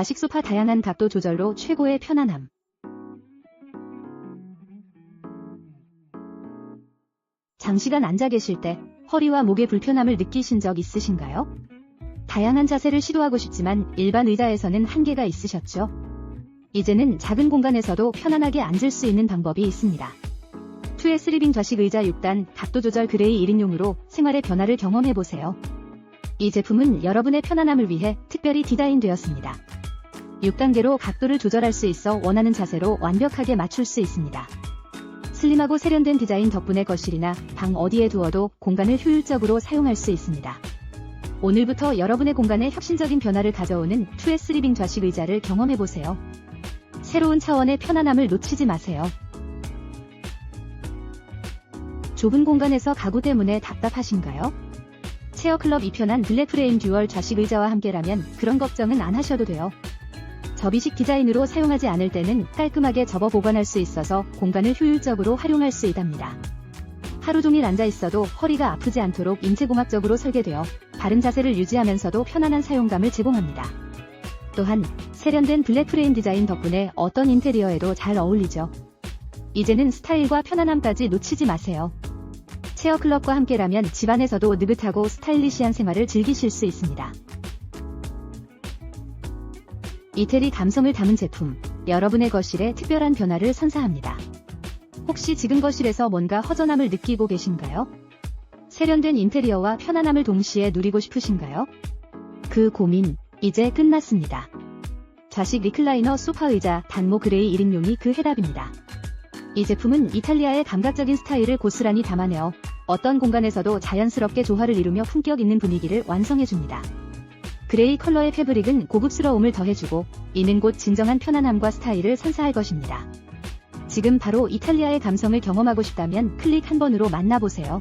좌식 소파 다양한 각도 조절로 최고의 편안함. 장시간 앉아 계실 때 허리와 목의 불편함을 느끼신 적 있으신가요? 다양한 자세를 시도하고 싶지만 일반 의자에서는 한계가 있으셨죠? 이제는 작은 공간에서도 편안하게 앉을 수 있는 방법이 있습니다. 2S 리빙 좌식 의자 6단 각도 조절 그레이 1인용으로 생활의 변화를 경험해보세요. 이 제품은 여러분의 편안함을 위해 특별히 디자인되었습니다. 6단계로 각도를 조절할 수 있어 원하는 자세로 완벽하게 맞출 수 있습니다. 슬림하고 세련된 디자인 덕분에 거실이나 방 어디에 두어도 공간을 효율적으로 사용할 수 있습니다. 오늘부터 여러분의 공간에 혁신적인 변화를 가져오는 2S 리빙 좌식 의자를 경험해보세요. 새로운 차원의 편안함을 놓치지 마세요. 좁은 공간에서 가구 때문에 답답하신가요? 체어클럽 2편한 블랙프레임 듀얼 좌식 의자와 함께라면 그런 걱정은 안 하셔도 돼요. 접이식 디자인으로 사용하지 않을 때는 깔끔하게 접어 보관할 수 있어서 공간을 효율적으로 활용할 수 있답니다. 하루 종일 앉아 있어도 허리가 아프지 않도록 인체공학적으로 설계되어 바른 자세를 유지하면서도 편안한 사용감을 제공합니다. 또한 세련된 블랙 프레임 디자인 덕분에 어떤 인테리어에도 잘 어울리죠. 이제는 스타일과 편안함까지 놓치지 마세요. 체어클럽과 함께라면 집안에서도 느긋하고 스타일리시한 생활을 즐기실 수 있습니다. 이태리 감성을 담은 제품, 여러분의 거실에 특별한 변화를 선사합니다. 혹시 지금 거실에서 뭔가 허전함을 느끼고 계신가요? 세련된 인테리어와 편안함을 동시에 누리고 싶으신가요? 그 고민, 이제 끝났습니다. 좌식 리클라이너 소파 의자 단모 그레이 1인용이 그 해답입니다. 이 제품은 이탈리아의 감각적인 스타일을 고스란히 담아내어 어떤 공간에서도 자연스럽게 조화를 이루며 품격 있는 분위기를 완성해줍니다. 그레이 컬러의 패브릭은 고급스러움을 더해주고 이는 곧 진정한 편안함과 스타일을 선사할 것입니다. 지금 바로 이탈리아의 감성을 경험하고 싶다면 클릭 한 번으로 만나보세요.